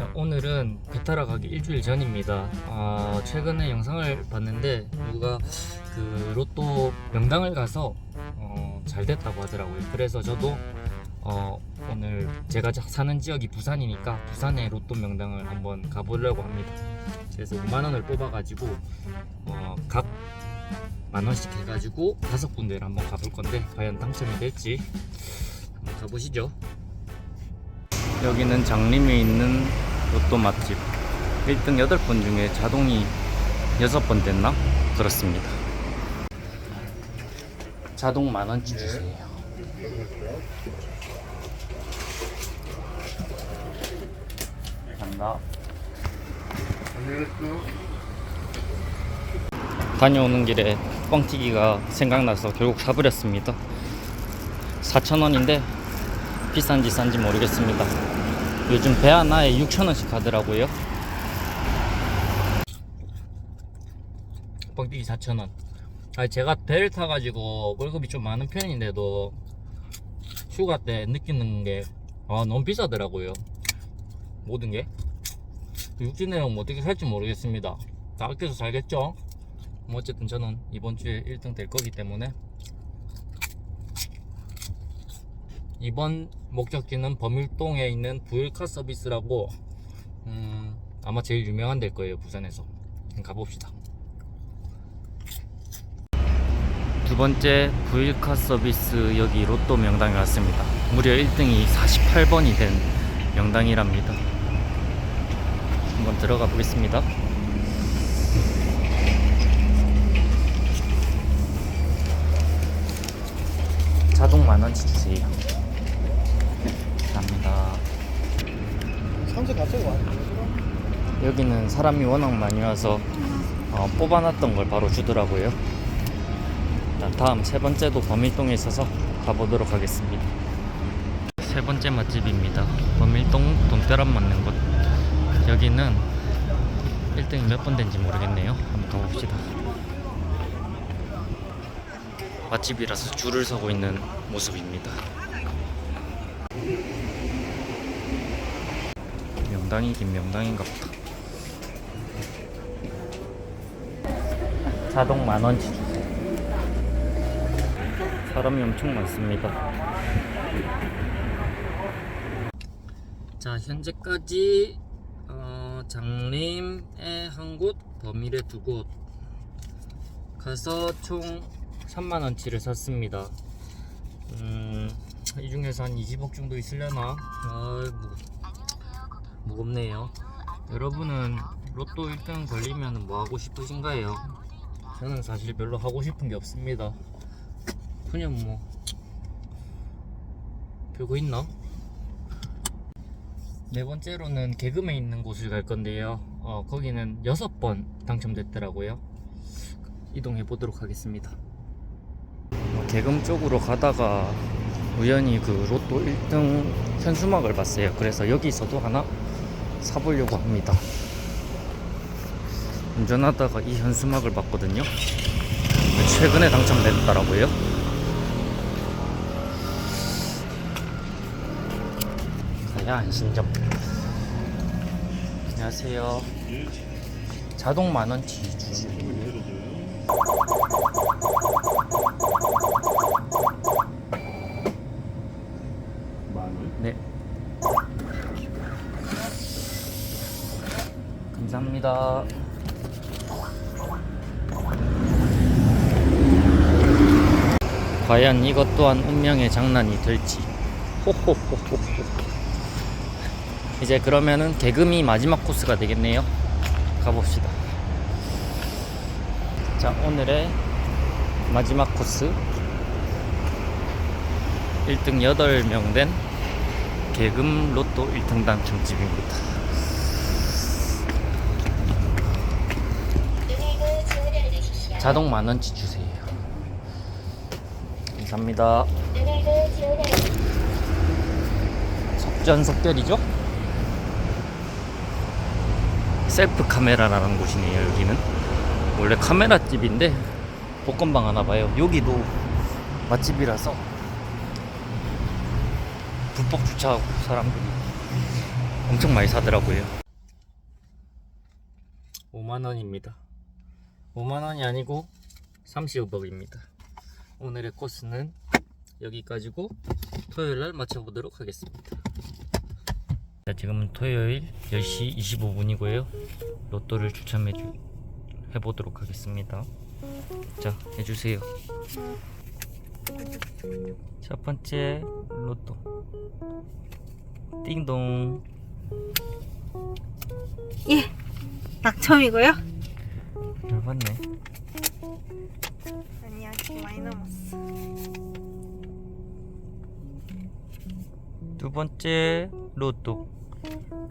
자, 오늘은 배 타러 가기 일주일 전입니다. 아, 최근에 영상을 봤는데 누가 그 로또 명당을 가서 어, 잘 됐다고 하더라고요. 그래서 저도 어, 오늘 제가 자- 사는 지역이 부산이니까 부산의 로또 명당을 한번 가보려고 합니다. 그래서 5만 원을 뽑아가지고 어, 각만 원씩 해가지고 다섯 군데를 한번 가볼 건데 과연 당첨이 될지 한번 가보시죠. 여기는 장림에 있는 로또 맛집. 1등 8번 중에 자동이 6번 됐나? 그렇습니다. 자동 만원치 주세요. 간다. 다녀오는 길에 뻥튀기가 생각나서 결국 사버렸습니다. 4,000원인데 비싼지 싼지 모르겠습니다. 요즘 배 하나에 6,000원씩 하더라고요. 뻥튀기 4,000원. 아 제가 배를 타가지고 월급이 좀 많은 편인데도 휴가 때 느끼는 게 아, 너무 비싸더라고요. 모든 게. 육지 내용 뭐 어떻게 살지 모르겠습니다. 다 아껴서 살겠죠? 뭐 어쨌든 저는 이번 주에 1등 될 거기 때문에 이번 목적지는 범일동에 있는 부일카 서비스라고 음, 아마 제일 유명한 데일 거예요 부산에서. 가봅시다. 두 번째 부일카 서비스 여기 로또 명당에 왔습니다. 무려 1등이 48번이 된 명당이랍니다. 한번 들어가 보겠습니다. 자동 만원치 주세요 감사합니다. 상세 갑자기 많이 여기는 사람이 워낙 많이 와서 어, 뽑아놨던 걸 바로 주더라고요. 자, 다음 세 번째도 범일동에 있어서 가보도록 하겠습니다. 세 번째 맛집입니다. 범일동 돈벼락 맞는 곳. 여기는 1등이 몇 번 된지 모르겠네요. 한번 가봅시다. 맛집이라서 줄을 서고 있는 모습입니다. 명당이긴 명당인가 보다. 자동 만원치 주세요. 사람이 엄청 많습니다. 자, 현재까지 어, 장림에 한 곳, 범일에 두 곳 가서 총 3만원치를 샀습니다. 음, 이 중에서 한 20억 정도 있으려나? 아, 뭐, 무겁네요. 여러분은 로또 1등 걸리면 뭐 하고 싶으신가요? 저는 사실 별로 하고 싶은 게 없습니다. 그냥 뭐 별거 있나? 네 번째로는 개금에 있는 곳을 갈 건데요. 어, 거기는 여섯 번 당첨됐더라고요. 이동해 보도록 하겠습니다. 어, 개금 쪽으로 가다가 우연히 그 로또 1등 현수막을 봤어요. 그래서 여기서도 하나 사보려고 합니다. 운전하다가 이 현수막을 봤거든요. 최근에 당첨됐더라고요. 가야 안심점. 안녕하세요. 자동 만원치 주시고. 네. 감사합니다. 과연 이것 또한 운명의 장난이 될지. 호호호호호. 이제 그러면은 개금이 마지막 코스가 되겠네요. 가봅시다. 자, 오늘의 마지막 코스. 1등 8명 된 개금 로또 1등 당첨집입니다. 자동 만원치 주세요. 감사합니다. 속전속결이죠? 셀프 카메라라는 곳이네요, 여기는. 원래 카메라 집인데 볶음방 하나 봐요. 여기도 맛집이라서 불법 주차하고 사람들이 엄청 많이 사더라고요 5만원입니다 5만원이 아니고 30억입니다. 오늘의 코스는 여기까지고 토요일날 마쳐보도록 하겠습니다. 자, 지금은 토요일 10시 25분이고요. 로또를 추첨해 주, 해보도록 하겠습니다. 자 해주세요. 첫 번째 로또. 띵동. 예, 낙첨이고요. 열받네 아니 아직 많이 남았어. 두 번째 로또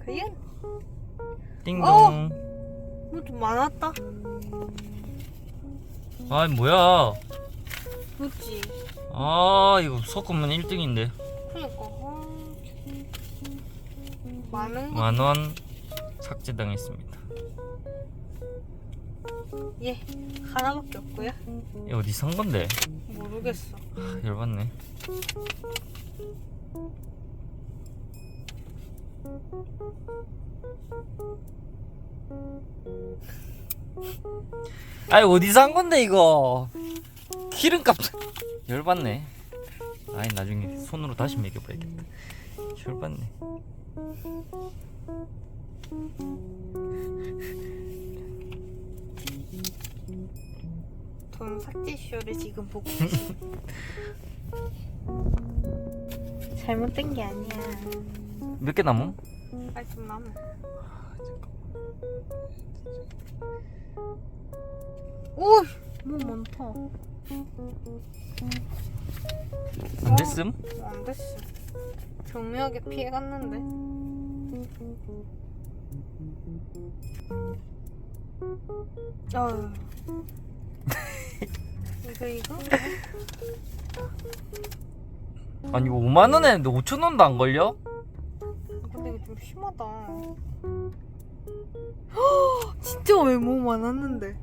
그연? 띵동 뭐좀 많았다. 아 뭐야 그렇지. 아 이거 섞으면 1등인데 그러니까. 아, 거. 만원 삭제당했습니다 예, 하나밖에 없고요. 이거 어디 산 건데? 모르겠어. 아, 열받네. 아이 어디 산 건데 이거? 기름값. 열받네. 아이 나중에 손으로 다시 매겨봐야겠다. 열받네 돈 삭제 쇼를 지금 보고 계시. 잘못된 게 아니야. 몇 개 남음? 빨리 좀 남아. 오, 뭐 많다. 안 됐음? 어, 안 됐어. 교묘하게 피해갔는데. 아유. 이거 이거? 아니 이거 5만 원 했는데 5천 원도 안 걸려? 근데 이거 좀 심하다. 헉, 진짜 왜뭐 많았는데?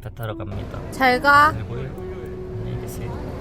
다 타러 갑니다 잘 가. 그리고 안녕히 계세요